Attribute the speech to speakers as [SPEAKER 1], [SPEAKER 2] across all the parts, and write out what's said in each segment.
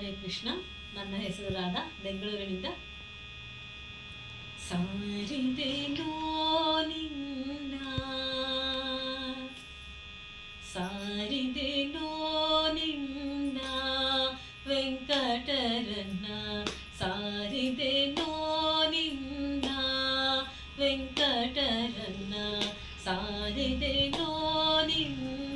[SPEAKER 1] ಹರೇ ಕೃಷ್ಣ ನನ್ನ ಹೆಸರು ರಾಧಾ ಬೆಂಗಳೂರಿನಿಂದ ಸಾರಿದೆನೋ ನಿನ್ನ ಸಾರಿದೆನೋ ನಿನ್ನ ವೆಂಕಟರನ್ನ ಸಾರಿದೆನೋ ನಿನ್ನ ವೆಂಕಟರನ್ನ ಸಾರಿದೆನೋ ನಿನ್ನ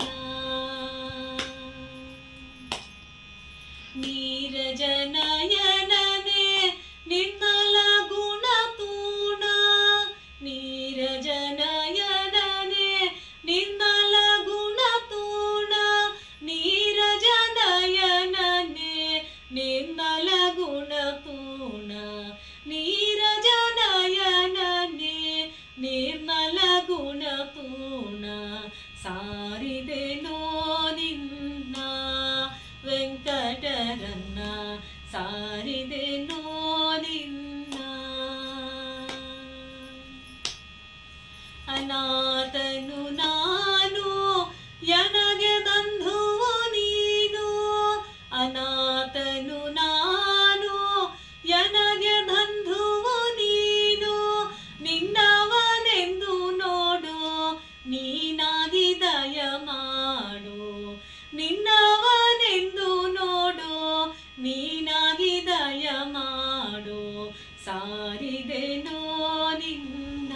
[SPEAKER 1] ನೀನಾಗಿ ದಯ ಮಾಡು. ನಿನ್ನವನೆಂದು ನೋಡು. ನೀನಾಗಿ ದಯ ಮಾಡು. ಸಾರಿದೆನೋ ನಿನ್ನ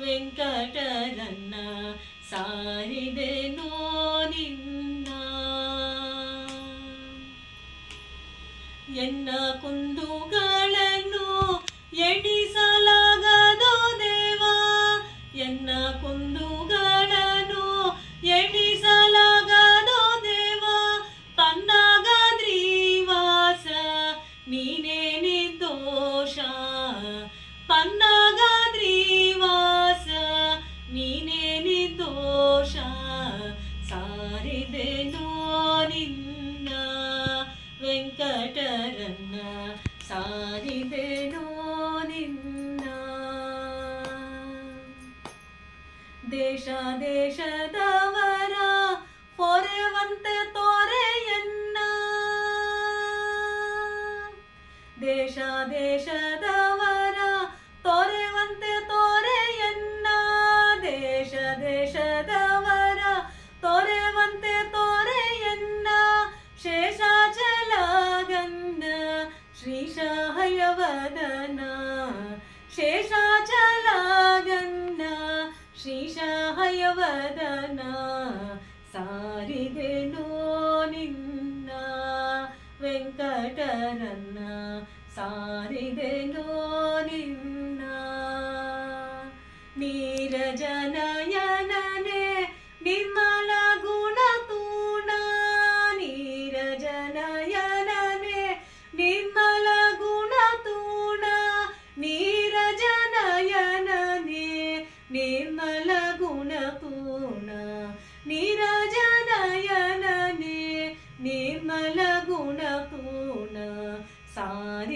[SPEAKER 1] ವೆಂಕಟರನ್ನ. ಸಾರಿದೆನೋ ನಿನ್ನ. ಎನ್ನ ಕುಂದುಗಳನ್ನು ಎಣಿಸಲಾಗದು ಪನ್ನಗದ್ರೀವಾಸ ನೀನೇ ನಿರ್ದೋಷ ಸಾರಿದೆನೋ ನಿನ್ನ ವೆಂಕಟರನ್ನ ಸಾರಿದೆನೋ ನಿನ್ನ. ದೇಶ ದೇಶದವರ ಹೊರೆವಂತೆ ತೋರೆಯನ್ನ ದೇಶ ದೇಶದವರ ಶ್ರೀಶಹಯವದನ ಶೇಷಾಚಲಗನ್ನ ಶ್ರೀಶಹಯವದನ ಸಾರಿದೆನೋ ನಿನ್ನ ವೆಂಕಟರನ್ನ ಸಾರಿದೆನೋ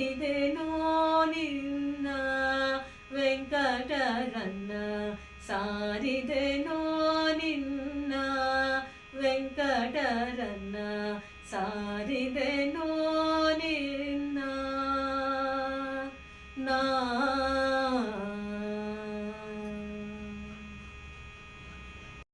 [SPEAKER 1] ಸಾರಿದೆನೋ ನಿನ್ನ ವೆಂಕಟರನ್ನ ಸಾರಿದೆನೋ ನಿನ್ನ ವೆಂಕಟರನ್ನ ಸಾರಿದೆನೋ